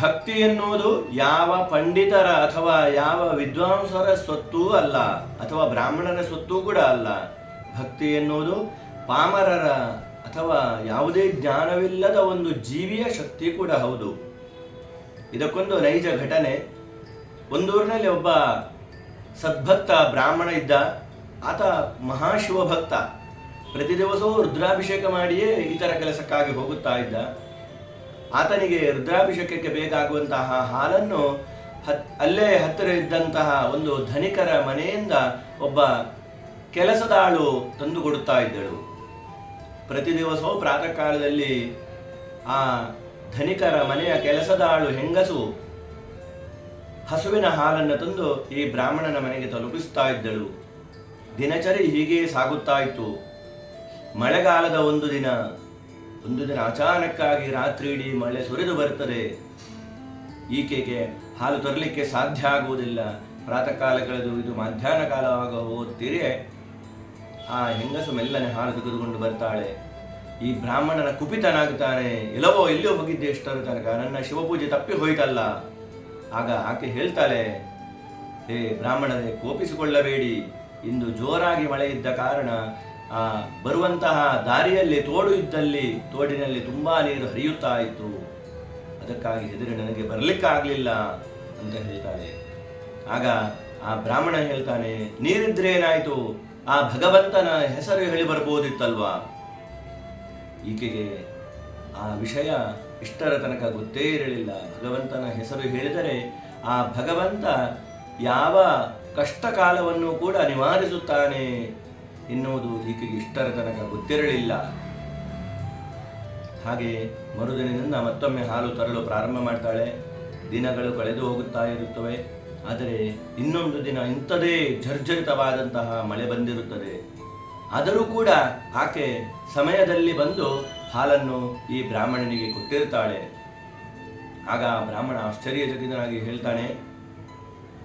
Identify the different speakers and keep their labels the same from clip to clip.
Speaker 1: ಭಕ್ತಿ ಎನ್ನುವುದು ಯಾವ ಪಂಡಿತರ ಅಥವಾ ಯಾವ ವಿದ್ವಾಂಸರ ಸ್ವತ್ತೂ ಅಲ್ಲ, ಅಥವಾ ಬ್ರಾಹ್ಮಣರ ಸ್ವತ್ತೂ ಕೂಡ ಅಲ್ಲ. ಭಕ್ತಿ ಎನ್ನುವುದು ಪಾಮರರ ಅಥವಾ ಯಾವುದೇ ಜ್ಞಾನವಿಲ್ಲದ ಒಂದು ಜೀವಿಯ ಶಕ್ತಿ ಕೂಡ ಹೌದು. ಇದಕ್ಕೊಂದು ನೈಜ ಘಟನೆ. ಒಂದೂರಿನಲ್ಲಿ ಒಬ್ಬ ಸದ್ಭಕ್ತ ಬ್ರಾಹ್ಮಣ ಇದ್ದ, ಆತ ಮಹಾಶಿವಭಕ್ತ. ಪ್ರತಿ ದಿವಸವೂ ರುದ್ರಾಭಿಷೇಕ ಮಾಡಿಯೇ ಇತರ ಕೆಲಸಕ್ಕಾಗಿ ಹೋಗುತ್ತಾ ಇದ್ದ. ಆತನಿಗೆ ರುದ್ರಾಭಿಷೇಕಕ್ಕೆ ಬೇಕಾಗುವಂತಹ ಹಾಲನ್ನು ಹತ್ ಅಲ್ಲೇ ಹತ್ತಿರ ಇದ್ದಂತಹ ಒಂದು ಧನಿಕರ ಮನೆಯಿಂದ ಒಬ್ಬ ಕೆಲಸದಾಳು ತಂದು ಕೊಡುತ್ತಾ ಇದ್ದಳು. ಪ್ರತಿ ದಿವಸವೂ ಪ್ರಾತಃ ಕಾಲದಲ್ಲಿ ಆ ಧನಿಕರ ಮನೆಯ ಕೆಲಸದಾಳು ಹೆಂಗಸು ಹಸುವಿನ ಹಾಲನ್ನು ತಂದು ಈ ಬ್ರಾಹ್ಮಣನ ಮನೆಗೆ ತಲುಪಿಸ್ತಾ ಇದ್ದಳು. ದಿನಚರಿ ಹೀಗೆ ಸಾಗುತ್ತಾ ಇತ್ತು ಮಳೆಗಾಲದ ಒಂದು ದಿನ ಒಂದು ದಿನ ಅಚಾನಕ್ಕಾಗಿ ರಾತ್ರಿ ಇಡೀ ಮಳೆ ಸುರಿದು ಬರುತ್ತದೆ. ಈಕೆಗೆ ಹಾಲು ತರಲಿಕ್ಕೆ ಸಾಧ್ಯ ಆಗುವುದಿಲ್ಲ. ಪ್ರಾತಃ ಕಾಲ ಕಳೆದು ಇದು ಮಧ್ಯಾಹ್ನ ಕಾಲವಾಗ ಓದ್ತೀರಿ ಆ ಹೆಂಗಸು ಮೆಲ್ಲನೆ ಹಾಲು ತೆಗೆದುಕೊಂಡು ಬರ್ತಾಳೆ. ಈ ಬ್ರಾಹ್ಮಣನ ಕುಪಿತನಾಗುತ್ತಾನೆ. ಎಲ್ಲವೋ ಎಲ್ಲಿಯೋ ಹೋಗಿದ್ದೆ ಎಷ್ಟರ ತನಕ. ನನ್ನ ಶಿವಪೂಜೆ ತಪ್ಪಿ ಹೋಯ್ತಲ್ಲ. ಆಗ ಆಕೆ ಹೇಳ್ತಾಳೆ, ಹೇ ಬ್ರಾಹ್ಮಣರೇ, ಕೋಪಿಸಿಕೊಳ್ಳಬೇಡಿ. ಇಂದು ಜೋರಾಗಿ ಮಳೆ ಇದ್ದ ಕಾರಣ ಬರುವಂತಹ ದಾರಿಯಲ್ಲಿ, ತೋಡು ಇದ್ದಲ್ಲಿ, ತೋಡಿನಲ್ಲಿ ತುಂಬಾ ನೀರು ಹರಿಯುತ್ತಾ ಇತ್ತು. ಅದಕ್ಕಾಗಿ ಹೆದರಿ ನನಗೆ ಬರಲಿಕ್ಕಾಗಲಿಲ್ಲ ಅಂತ ಹೇಳ್ತಾರೆ ಆಗ ಆ ಬ್ರಾಹ್ಮಣ ಹೇಳ್ತಾನೆ, ನೀರಿದ್ರೆ ಏನಾಯಿತು? ಆ ಭಗವಂತನ ಹೆಸರು ಹೇಳಿ ಬರ್ಬೋದಿತ್ತಲ್ವಾ? ಈಕೆಗೆ, ಆ ವಿಷಯ ಇಷ್ಟರ ತನಕ ಗೊತ್ತೇ ಇರಲಿಲ್ಲ. ಭಗವಂತನ ಹೆಸರು ಹೇಳಿದರೆ ಆ ಭಗವಂತ ಯಾವ ಕಷ್ಟ ಕಾಲವನ್ನು ಕೂಡ ನಿವಾರಿಸುತ್ತಾನೆ. ಎನ್ನುವುದು ಈಕೆಗೆ ಇಷ್ಟರ ತನಕ ಗೊತ್ತಿರಲಿಲ್ಲ. ಹಾಗೆ ಮರುದಿನದಿಂದ ಮತ್ತೊಮ್ಮೆ ಹಾಲು ತರಲು ಪ್ರಾರಂಭ ಮಾಡ್ತಾಳೆ. ದಿನಗಳು ಕಳೆದು ಹೋಗುತ್ತಾ ಇರುತ್ತವೆ. ಆದರೆ ಇನ್ನೊಂದು ದಿನ ಇಂಥದೇ ಜರ್ಜರಿತವಾದಂತಹ ಮಳೆ ಬಂದಿರುತ್ತದೆ. ಆದರೂ ಕೂಡ ಆಕೆ ಸಮಯದಲ್ಲಿ ಬಂದು ಹಾಲನ್ನು ಈ ಬ್ರಾಹ್ಮಣನಿಗೆ ಕೊಟ್ಟಿರ್ತಾಳೆ. ಆಗ ಬ್ರಾಹ್ಮಣ ಆಶ್ಚರ್ಯಚಕಿತನಾಗಿ ಹೇಳ್ತಾನೆ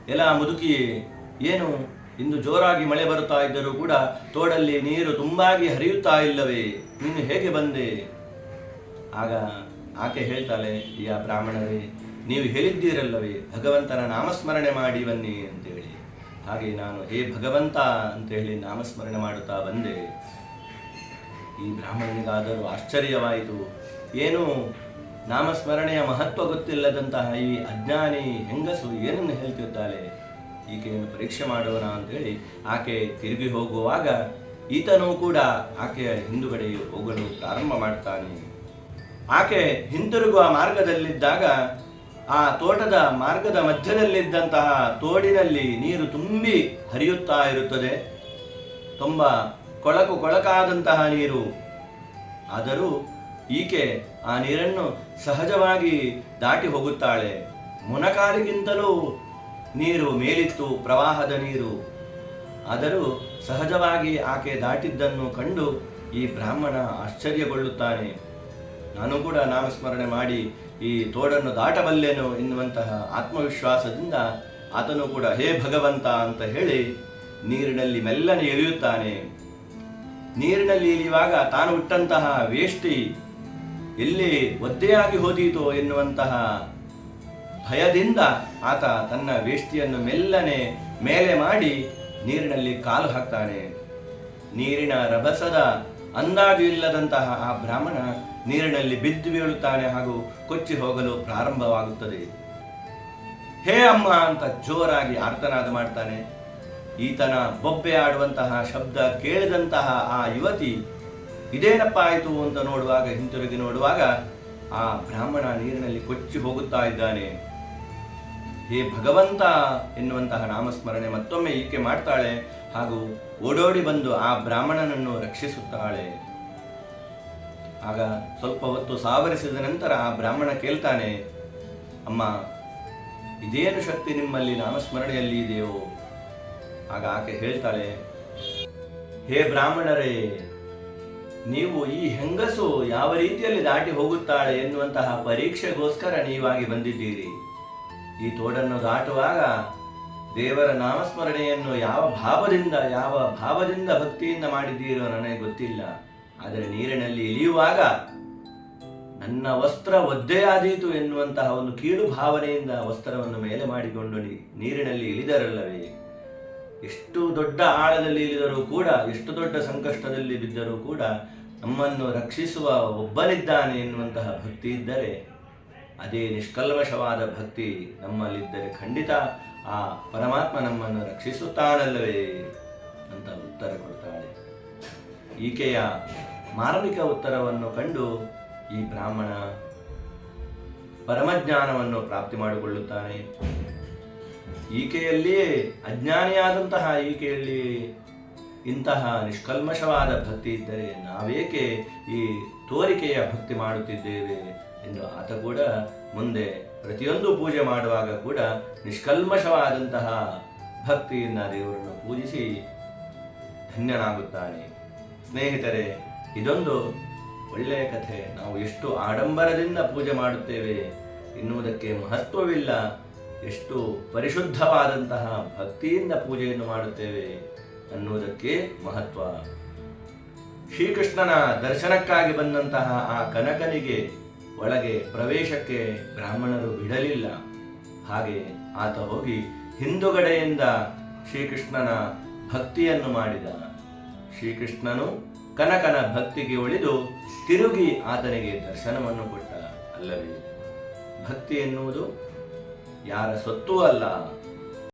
Speaker 1: ಎಲ್ಲ ಮುದುಕಿ ಏನು ಇಂದು ಜೋರಾಗಿ ಮಳೆ ಬರುತ್ತಾ ಇದ್ದರೂ ಕೂಡ ತೋಡಲ್ಲಿ ನೀರು ತುಂಬಾಗಿ ಹರಿಯುತ್ತಾ ಇಲ್ಲವೇ? ನೀನು ಹೇಗೆ ಬಂದೆ? ಆಗ ಆಕೆ ಹೇಳ್ತಾಳೆ ಆ ಬ್ರಾಹ್ಮಣರೇ, ನೀವು ಹೇಳಿದ್ದೀರಲ್ಲವೇ, ಭಗವಂತನ ನಾಮಸ್ಮರಣೆ ಮಾಡಿ ಬನ್ನಿ ಅಂತೇಳಿ. ಹಾಗೆ ನಾನು, ಹೇ ಭಗವಂತ ಅಂತ ಹೇಳಿ ನಾಮಸ್ಮರಣೆ ಮಾಡುತ್ತಾ ಬಂದೆ. ಈ ಬ್ರಾಹ್ಮಣನಿಗಾದರೂ ಆಶ್ಚರ್ಯವಾಯಿತು. ಏನು, ನಾಮಸ್ಮರಣೆಯ ಮಹತ್ವ ಗೊತ್ತಿಲ್ಲದಂತಹ ಈ ಅಜ್ಞಾನಿ ಹೆಂಗಸು ಏನನ್ನು ಹೇಳ್ತಿದ್ದಾಳೆ ಈಕೆಯನ್ನು ಪರೀಕ್ಷೆ ಮಾಡೋಣ ಅಂತೇಳಿ ಆಕೆ ತಿರುಗಿ ಹೋಗುವಾಗ ಈತನೂ ಕೂಡ ಆಕೆಯ ಹಿಂದುಗಡೆ ಹೋಗಲು ಪ್ರಾರಂಭ ಮಾಡ್ತಾನೆ. ಆಕೆ ಹಿಂತಿರುಗುವ ಮಾರ್ಗದಲ್ಲಿದ್ದಾಗ ಆ ತೋಟದ ಮಾರ್ಗದ ಮಧ್ಯದಲ್ಲಿದ್ದಂತಹ ತೋಡಿನಲ್ಲಿ ನೀರು ತುಂಬಿ ಹರಿಯುತ್ತಾ ಇರುತ್ತದೆ. ತುಂಬ ಕೊಳಕು ಕೊಳಕಾದಂತಹ ನೀರು. ಆದರೂ ಈಕೆ ಆ ನೀರನ್ನು ಸಹಜವಾಗಿ ದಾಟಿ ಹೋಗುತ್ತಾಳೆ. ಮೊನಕಾಲಿಗಿಂತಲೂ ನೀರು ಮೇಲಿತ್ತು, ಪ್ರವಾಹದ ನೀರು. ಆದರೂ ಸಹಜವಾಗಿ ಆಕೆ ದಾಟಿದ್ದನ್ನು ಕಂಡು ಈ ಬ್ರಾಹ್ಮಣ ಆಶ್ಚರ್ಯಗೊಳ್ಳುತ್ತಾನೆ. ನಾನು ಕೂಡ ನಾಮಸ್ಮರಣೆ ಮಾಡಿ ಈ ತೋಡನ್ನು ದಾಟಬಲ್ಲೆನು ಎನ್ನುವಂತಹ ಆತ್ಮವಿಶ್ವಾಸದಿಂದ ಆತನು ಕೂಡ, ಹೇ ಭಗವಂತ ಅಂತ ಹೇಳಿ ನೀರಿನಲ್ಲಿ ಮೆಲ್ಲನೆ ಇಳಿಯುತ್ತಾನೆ ನೀರಿನಲ್ಲಿ ಇಳಿಯುವಾಗ ತಾನು ಹುಟ್ಟಂತಹ ವೇಷ್ಟಿ ಎಲ್ಲಿ ಒದ್ದೆಯಾಗಿ ಹೋದೀತೋ ಎನ್ನುವಂತಹ ಭಯದಿಂದ ಆತ ತನ್ನ ವೇಷ್ಟಿಯನ್ನು ಮೆಲ್ಲನೆ ಮೇಲೆ ಮಾಡಿ ನೀರಿನಲ್ಲಿ ಕಾಲು ಹಾಕ್ತಾನೆ. ನೀರಿನ ರಭಸದ ಅಂದಾಜು ಇಲ್ಲದಂತಹ ಆ ಬ್ರಾಹ್ಮಣ ನೀರಿನಲ್ಲಿ ಬಿದ್ದು ಬೀಳುತ್ತಾನೆ ಹಾಗೂ ಕೊಚ್ಚಿ ಹೋಗಲು ಪ್ರಾರಂಭವಾಗುತ್ತದೆ. ಹೇ ಅಮ್ಮ ಅಂತ ಜೋರಾಗಿ ಆರ್ತನಾದ ಮಾಡ್ತಾನೆ. ಈತನ ಬೊಬ್ಬೆ ಆಡುವಂತಹ ಶಬ್ದ ಕೇಳಿದಂತಹ ಆ ಯುವತಿ, ಇದೇನಪ್ಪ ಆಯಿತು? ಅಂತ ನೋಡುವಾಗ, ಹಿಂತಿರುಗಿ ನೋಡುವಾಗ ಆ ಬ್ರಾಹ್ಮಣ ನೀರಿನಲ್ಲಿ ಕೊಚ್ಚಿ ಹೋಗುತ್ತಾ ಇದ್ದಾನೆ. ಹೇ ಭಗವಂತ ಎನ್ನುವಂತಹ ನಾಮಸ್ಮರಣೆ ಮತ್ತೊಮ್ಮೆ ಈಕೆ ಮಾಡ್ತಾಳೆ ಹಾಗೂ ಓಡೋಡಿ ಬಂದು ಆ ಬ್ರಾಹ್ಮಣನನ್ನು ರಕ್ಷಿಸುತ್ತಾಳೆ. ಆಗ ಸ್ವಲ್ಪ ಹೊತ್ತು ಸಾವರಿಸಿದ ನಂತರ ಆ ಬ್ರಾಹ್ಮಣ ಕೇಳ್ತಾನೆ, ಅಮ್ಮ, ಇದೇನು ಶಕ್ತಿ ನಿಮ್ಮಲ್ಲಿ ನಾಮಸ್ಮರಣೆಯಲ್ಲಿ ಇದೆಯೋ? ಆಗ ಆಕೆ ಹೇಳ್ತಾಳೆ, ಹೇ ಬ್ರಾಹ್ಮಣರೇ, ನೀವು ಈ ಹೆಂಗಸು ಯಾವ ರೀತಿಯಲ್ಲಿ ದಾಟಿ ಹೋಗುತ್ತಾಳೆ ಎನ್ನುವಂತಹ ಪರೀಕ್ಷೆಗೋಸ್ಕರ ನೀವಾಗಿ ಬಂದಿದ್ದೀರಿ. ಈ ತೋಡನ್ನು ದಾಟುವಾಗ ದೇವರ ನಾಮಸ್ಮರಣೆಯನ್ನು ಯಾವ ಭಾವದಿಂದ ಯಾವ ಭಾವದಿಂದ ಭಕ್ತಿಯಿಂದ ಮಾಡಿದ್ದೀರೋ ನನಗೆ ಗೊತ್ತಿಲ್ಲ. ಆದರೆ ನೀರಿನಲ್ಲಿ ಇಳಿಯುವಾಗ ನನ್ನ ವಸ್ತ್ರ ಒದ್ದೆಯಾದೀತು ಎನ್ನುವಂತಹ ಒಂದು ಕೀಳು ಭಾವನೆಯಿಂದ ವಸ್ತ್ರವನ್ನು ಮೇಲೆ ಮಾಡಿಕೊಂಡು ನೀರಿನಲ್ಲಿ ಇಳಿದರಲ್ಲವೇ? ಎಷ್ಟು ದೊಡ್ಡ ಆಳದಲ್ಲಿ ಇಳಿದರೂ ಕೂಡ, ಎಷ್ಟು ದೊಡ್ಡ ಸಂಕಷ್ಟದಲ್ಲಿ ಬಿದ್ದರೂ ಕೂಡ ನಮ್ಮನ್ನು ರಕ್ಷಿಸುವ ಒಬ್ಬನಿದ್ದಾನೆ ಎನ್ನುವಂತಹ ಭಕ್ತಿ ಇದ್ದರೆ ಅದೇ ನಿಷ್ಕಲ್ಮಶವಾದ ಭಕ್ತಿ ನಮ್ಮಲ್ಲಿದ್ದರೆ ಖಂಡಿತ ಆ ಪರಮಾತ್ಮ ನಮ್ಮನ್ನು ರಕ್ಷಿಸುತ್ತಾನಲ್ಲವೇ ಅಂತ ಉತ್ತರ ಕೊಡ್ತಾಳೆ. ಈಕೆಯ ಮಾರ್ಮಿಕ ಉತ್ತರವನ್ನು ಕಂಡು ಈ ಬ್ರಾಹ್ಮಣ ಪರಮಜ್ಞಾನವನ್ನು ಪ್ರಾಪ್ತಿ ಮಾಡಿಕೊಳ್ಳುತ್ತಾನೆ. ಈಕೆಯಲ್ಲಿಯೇ ಅಜ್ಞಾನಿಯಾದಂತಹ ಈಕೆಯಲ್ಲಿ ಇಂತಹ ನಿಷ್ಕಲ್ಮಶವಾದ ಭಕ್ತಿ ಇದ್ದರೆ ನಾವೇಕೆ ಈ ತೋರಿಕೆಯ ಭಕ್ತಿ ಮಾಡುತ್ತಿದ್ದೇವೆ? ಎಂದು ಆತ ಕೂಡ ಮುಂದೆ ಪ್ರತಿಯೊಂದು ಪೂಜೆ ಮಾಡುವಾಗ ಕೂಡ ನಿಷ್ಕಲ್ಮಶವಾದಂತಹ ಭಕ್ತಿಯಿಂದ ದೇವರನ್ನು ಪೂಜಿಸಿ ಧನ್ಯನಾಗುತ್ತಾನೆ. ಸ್ನೇಹಿತರೆ, ಇದೊಂದು ಒಳ್ಳೆಯ ಕಥೆ. ನಾವು ಎಷ್ಟು ಆಡಂಬರದಿಂದ ಪೂಜೆ ಮಾಡುತ್ತೇವೆ ಎನ್ನುವುದಕ್ಕೆ ಮಹತ್ವವಿಲ್ಲ. ಎಷ್ಟು ಪರಿಶುದ್ಧವಾದಂತಹ ಭಕ್ತಿಯಿಂದ ಪೂಜೆಯನ್ನು ಮಾಡುತ್ತೇವೆ ಅನ್ನುವುದಕ್ಕೆ ಮಹತ್ವ. ಶ್ರೀಕೃಷ್ಣನ ದರ್ಶನಕ್ಕಾಗಿ ಬಂದಂತಹ ಆ ಕನಕನಿಗೆ ಒಳಗೆ ಪ್ರವೇಶಕ್ಕೆ ಬ್ರಾಹ್ಮಣರು ಬಿಡಲಿಲ್ಲ. ಹಾಗೆ ಆತ ಹೋಗಿ ಹಿಂದುಗಡೆಯಿಂದ ಶ್ರೀಕೃಷ್ಣನ ಭಕ್ತಿಯನ್ನು ಮಾಡಿದ. ಶ್ರೀಕೃಷ್ಣನು ಕನಕನ ಭಕ್ತಿಗೆ ಉಳಿದು ತಿರುಗಿ ಆತನಿಗೆ ದರ್ಶನವನ್ನು ಕೊಟ್ಟ. ಅಲ್ಲವೇ? ಭಕ್ತಿ ಎನ್ನುವುದು ಯಾರ ಸೊತ್ತೂ ಅಲ್ಲ.